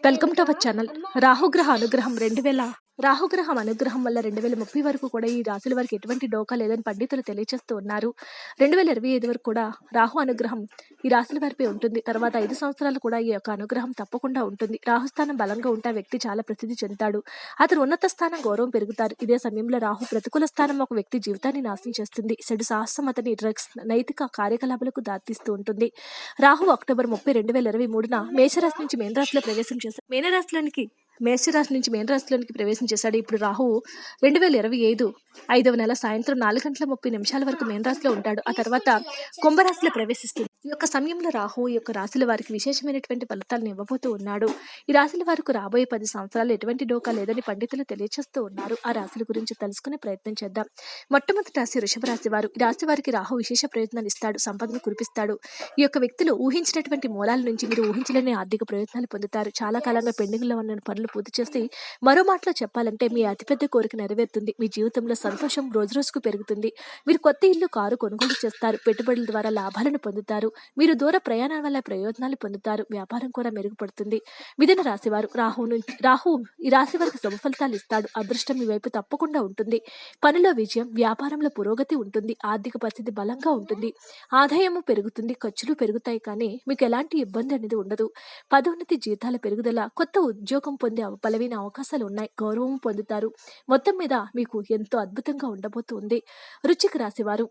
Welcome to our channel. రాహుగ్రహ అనుగ్రహం రెండు వేల రాహుగ్రహం అనుగ్రహం వల్ల రెండు వేల ముప్పై వరకు కూడా ఈ రాశుల వారికి ఎటువంటి డోకా లేదని పండితులు తెలియజేస్తూ ఉన్నారు. రెండు వేల ఇరవై ఐదు వరకు కూడా రాహు అనుగ్రహం ఈ రాశుల వారిపై ఉంటుంది. తర్వాత ఐదు సంవత్సరాలు కూడా ఈ యొక్క అనుగ్రహం తప్పకుండా ఉంటుంది. రాహుస్థానం బలంగా ఉంటే వ్యక్తి చాలా ప్రసిద్ధి చెందుతాడు. అతను ఉన్నత స్థానం గౌరవం పెరుగుతారు. ఇదే సమయంలో రాహు ప్రతికూల స్థానం ఒక వ్యక్తి జీవితాన్ని నాశనం చేస్తుంది. చెడు సాహసం అతని డ్రగ్స్ నైతిక కార్యకలాపాలకు దారితీస్తూ ఉంటుంది. రాహు అక్టోబర్ ముప్పై రెండు వేల ఇరవై మూడున మేషరాశి నుంచి మేనరాశిలో ప్రవేశం చేశారు మేనరాశిలోనికి మేషరాశి నుంచి మేనరాశిలోనికి ప్రవేశం చేశాడు. ఇప్పుడు రాహు రెండు వేల ఇరవై ఐదు ఐదవ నెల సాయంత్రం నాలుగు గంటల ముప్పై నిమిషాల వరకు మేనరాశిలో ఉంటాడు. ఆ తర్వాత కుంభరాశిలో ప్రవేశిస్తుంది. ఈ యొక్క సమయంలో రాహు ఈ యొక్క రాశుల వారికి విశేషమైనటువంటి ఫలితాలను ఇవ్వబోతూ ఉన్నాడు. ఈ రాశుల వారికి రాబోయే పది సంవత్సరాలు ఎటువంటి డోకా లేదని పండితులు తెలియచేస్తూ ఉన్నారు. ఆ రాశుల గురించి తెలుసుకునే ప్రయత్నం చేద్దాం. మొట్టమొదటి రాశి వృషభ రాశి వారు. ఈ రాశి వారికి రాహు విశేష ప్రయత్నాలు ఇస్తాడు. సంపదను కురిపిస్తాడు. ఈ యొక్క వ్యక్తులు ఊహించినటువంటి మూలాల నుంచి మీరు ఊహించలేని ఆర్థిక ప్రయత్నాలు పొందుతారు. చాలా కాలంగా పెండింగ్లో ఉన్న పనులు పూర్తి చేసి మరో మాటలో చెప్పాలంటే మీ అతిపెద్ద కోరిక నెరవేరుతుంది. మీ జీవితంలో సంతోషం రోజు రోజుకు పెరుగుతుంది. మీరు కొత్త ఇల్లు కారు కొనుగోలు చేస్తారు. పెట్టుబడుల ద్వారా లాభాలను పొందుతారు. మీరు దూర ప్రయాణాల వల్ల ప్రయోజనాలు పొందుతారు. వ్యాపారం కూడా మెరుగుపడుతుంది. మిథున రాశివారు రాహు నుంచి రాహు ఈ రాశి వారికి శుభ ఫలితాలు ఇస్తాడు. అదృష్టం మీ వైపు తప్పకుండా ఉంటుంది. పనిలో విజయం వ్యాపారంలో పురోగతి ఉంటుంది. ఆర్థిక పరిస్థితి బలంగా ఉంటుంది. ఆదాయము పెరుగుతుంది. ఖర్చులు పెరుగుతాయి. కానీ మీకు ఎలాంటి ఇబ్బంది అనేది ఉండదు. పదోన్నతి జీతాల పెరుగుదల కొత్త ఉద్యోగం పొంది పొందే బలమైన అవకాశాలు ఉన్నాయి గౌరవం పొందుతారు. మొత్తం మీద మీకు ఎంతో అద్భుతంగా ఉండబోతుంది. రుచికి రాసేవారు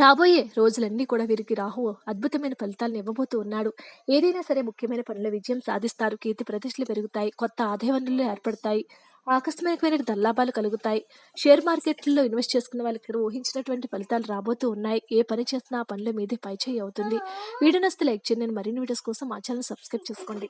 రాబోయే రోజులన్నీ కూడా వీరికి రాహు అద్భుతమైన ఫలితాలను ఇవ్వబోతూ ఉన్నాడు. ఏదైనా సరే ముఖ్యమైన పనుల విజయం సాధిస్తారు. కీర్తి ప్రతిష్టలు పెరుగుతాయి. కొత్త ఆదాయ వనరులు ఏర్పడతాయి. ఆకస్మికమైన దల్లాభాలు కలుగుతాయి. షేర్ మార్కెట్లలో ఇన్వెస్ట్ చేసుకున్న వాళ్ళకి ఊహించినటువంటి ఫలితాలు రాబోతూ ఉన్నాయి. ఏ పని చేసినా ఆ పనిలో మీదే పైచేయి అవుతుంది. వీడియో నస్తే లైక్ చేయండి. మరిన్ని వీడియోస్ కోసం మా ఛానల్ సబ్స్క్రైబ్ చేసుకోండి.